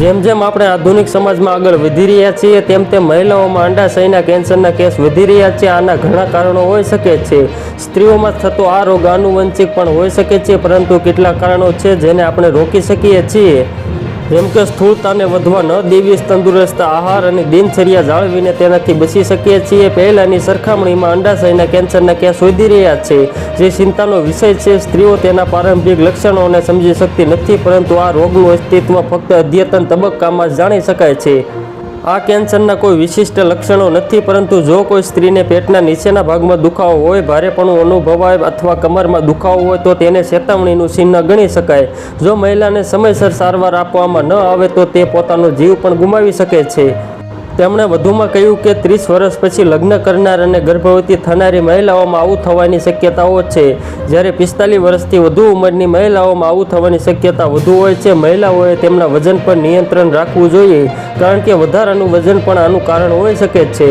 જેમ જેમ આપણે આધુનિક સમાજમાં આગળ વધી રહ્યા છીએ, તેમ તેમ મહિલાઓમાં અંડાશયના કેન્સરના કેસ વધી રહ્યા છે. આના ઘણા કારણો હોઈ શકે છે. સ્ત્રીઓમાં થતો આ રોગ આનુવંશિક પણ હોઈ શકે છે, પરંતુ કેટલાક કારણો છે જેને આપણે રોકી શકીએ છીએ. જેમ કે સ્થૂળતાને વધવા ન દેવી તંદુરસ્ત આહાર અને દિનચર્યા જાળવીને તેનાથી બચી શકીએ છીએ. પહેલાંની સરખામણીમાં અંડાશયના કેન્સરના કેસ વધી રહ્યા છે. જે ચિંતાનો વિષય છે, સ્ત્રીઓ તેના પ્રારંભિક લક્ષણોને સમજી શકતી નથી, પરંતુ આ રોગનું અસ્તિત્વ ફક્ત અદ્યતન તબક્કામાં જાણી શકાય છે. આ કેન્સરના કોઈ વિશિષ્ટ લક્ષણો નથી, પરંતુ જો કોઈ સ્ત્રીને પેટના નીચેના ભાગમાં દુખાવો હોય, ભારેપણું અનુભવાય અથવા કમરમાં દુખાવો હોય, તો તેને ચેતવણીનું ચિહ્ન ગણી શકાય. જો મહિલાને સમયસર સારવાર આપવામાં ન આવે, તો તે પોતાનો જીવ પણ ગુમાવી શકે છે. તેમણે વધુમાં કહ્યું કે ત્રીસ વર્ષ પછી લગ્ન કરનાર અને ગર્ભવતી થનારી મહિલાઓમાં આવું થવાની શક્યતાઓ છે. જ્યારે પિસ્તાલીસ વર્ષથી વધુ ઉંમરની મહિલાઓમાં આવું થવાની શક્યતા વધુ હોય છે, મહિલાઓએ તેમના વજન પર નિયંત્રણ રાખવું જોઈએ, કારણ કે વધારાનું વજન પણ આનું કારણ હોઈ શકે છે.